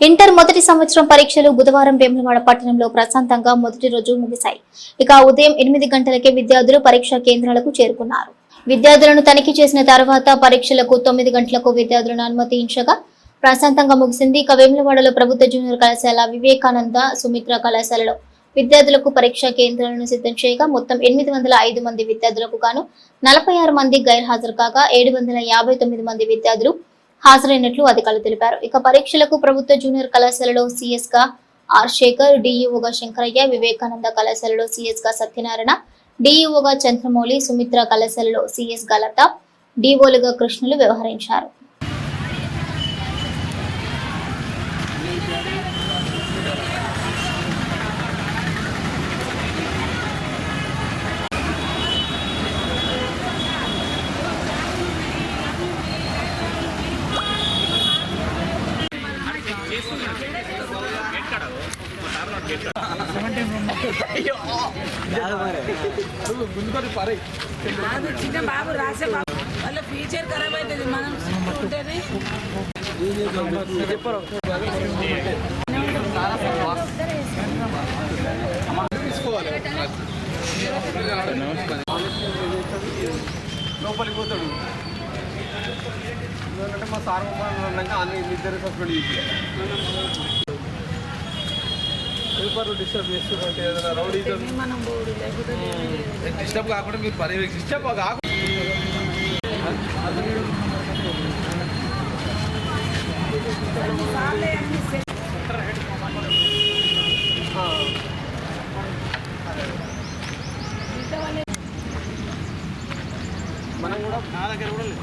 Inter మొదటి సంవత్సరం పరీక్షలు బుధవారం వేములవాడ పట్టణంలో ప్రశాంతంగా మొదటి రోజు ముగిశాయి. ఇక ఉదయం ఎనిమిది గంటలకే విద్యార్థులు పరీక్షా కేంద్రాలకు చేరుకున్నారు. విద్యార్థులను తనిఖీ చేసిన తర్వాత పరీక్షలకు తొమ్మిది గంటలకు విద్యార్థులను అనుమతించగా ప్రశాంతంగా ముగిసింది. ఇక వేములవాడలో ప్రభుత్వ జూనియర్ కళాశాల వివేకానంద సుమిత్ర కళాశాలలో విద్యార్థులకు పరీక్షా కేంద్రాలను సిద్ధం చేయగా మొత్తం ఎనిమిది వందల ఐదు మంది విద్యార్థులకు గాను నలభై ఆరు మంది గైర్హాజరు కాగా ఏడు వందల యాభై తొమ్మిది మంది విద్యార్థులు హాజరైనట్లు అధికారులు తెలిపారు. ఇక పరీక్షలకు ప్రభుత్వ జూనియర్ కళాశాలలో సిఎస్గా ఆర్ శేఖర్ డిఈఓగా శంకరయ్య వివేకానంద కళాశాలలో సిఎస్గా సత్యనారాయణ డిఈఓగా చంద్రమౌళి సుమిత్ర కళాశాలలో సిఎస్గా లత డిఓలుగా కృష్ణులు వ్యవహరించారు. చిన్న బాబు రాసే బాబు. వాళ్ళ ఫ్యూచర్ ఖరాబ్ అవుతుంది. మనం ఉంటేనే. లోపలికి పోతాడు ఎందుకంటే మా సార్ ఉన్నాక అన్ని ఇద్దరు సస్పెండ్ చేసి పేపర్లు డిస్టర్బ్ చేస్తుంటే ఏదైనా రౌడీ మనం పోడు లేకపోతే డిస్టర్బ్ కాకుండా మీరు పర్యవేక్ష డిస్టర్బ్ కాకుండా మనం కూడా నా దగ్గర కూడా లేదు.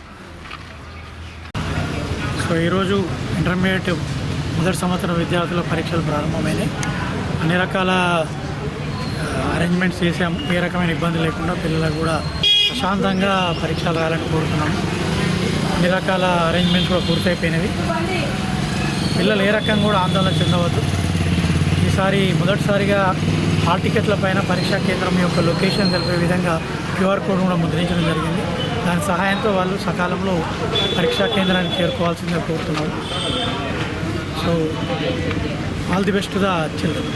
సో ఈరోజు ఇంటర్మీడియట్ మొదటి సంవత్సరం విద్యార్థుల పరీక్షలు ప్రారంభమైనాయి. అన్ని రకాల అరేంజ్మెంట్స్ చేసాము ఏ రకమైన ఇబ్బంది లేకుండా పిల్లలకు కూడా ప్రశాంతంగా పరీక్షలు రాయాలని కోరుతున్నాము. అన్ని రకాల అరేంజ్మెంట్స్ కూడా పూర్తయిపోయినవి. పిల్లలు ఏ రకంగా కూడా ఆందోళన చెందవద్దు. ఈసారి మొదటిసారిగా హాల్ టికెట్ల పైన పరీక్షా కేంద్రం యొక్క లొకేషన్ తెలిపే విధంగా క్యూఆర్ కోడ్ కూడా ముద్రించడం జరిగింది. దాని సహాయంతో వాళ్ళు సకాలంలో పరీక్షా కేంద్రానికి చేరుకోవాల్సిందిగా కోరుతున్నారు so all the best the children